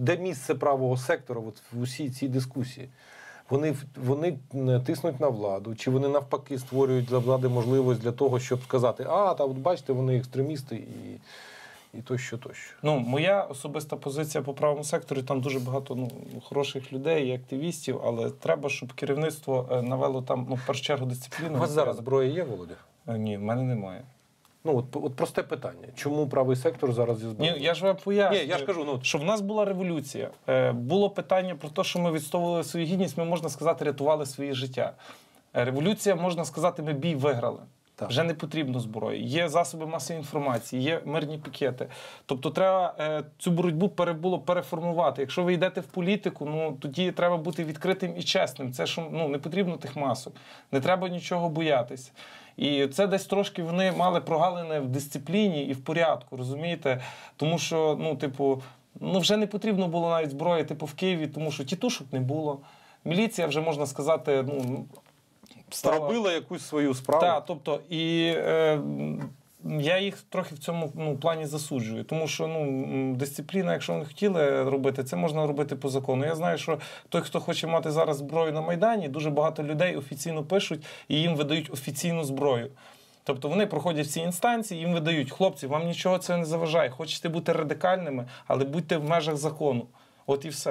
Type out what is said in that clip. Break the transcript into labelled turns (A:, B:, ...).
A: де місце правого сектора от, в усій цій дискусії? Вони, вони тиснуть на владу, чи вони навпаки створюють для влади можливість для того, щоб сказати, а, та от бачите, вони екстремісти і, і тощо, тощо.
B: Ну, моя особиста позиція по правому секторі, там дуже багато ну, хороших людей і активістів, але треба, щоб керівництво е, навело там, ну, в першу чергу, дисципліну.
A: У вас зараз зброя є, Володя?
B: Е, Ні, в мене немає.
A: Ну, от, от просте питання. Чому правий сектор зараз зі
B: Ні, я ж вам пояснюю.
A: Ні, я ж кажу, ну,
B: що в нас була революція. Е, було питання про те, що ми відстоювали свою гідність, ми, можна сказати, рятували своє життя. Е, революція, можна сказати, ми бій виграли.
A: Так.
B: Вже не потрібно зброї. Є засоби масової інформації, є мирні пікети. Тобто, треба е, цю боротьбу пере, було переформувати. Якщо ви йдете в політику, ну тоді треба бути відкритим і чесним. Це що ну не потрібно тих масок, не треба нічого боятися. І це десь трошки вони мали прогалини в дисципліні і в порядку, розумієте? Тому що, ну, типу, ну вже не потрібно було навіть зброї, типу, в Києві, тому що тітушок не було. Міліція вже можна сказати, ну стала-
A: робила якусь свою справу.
B: так, тобто, і е, я їх трохи в цьому ну, плані засуджую, тому що ну, дисципліна, якщо вони хотіли робити, це можна робити по закону. Я знаю, що той, хто хоче мати зараз зброю на Майдані, дуже багато людей офіційно пишуть і їм видають офіційну зброю. Тобто вони проходять всі інстанції, їм видають, хлопці, вам нічого це не заважає. Хочете бути радикальними, але будьте в межах закону. От і все.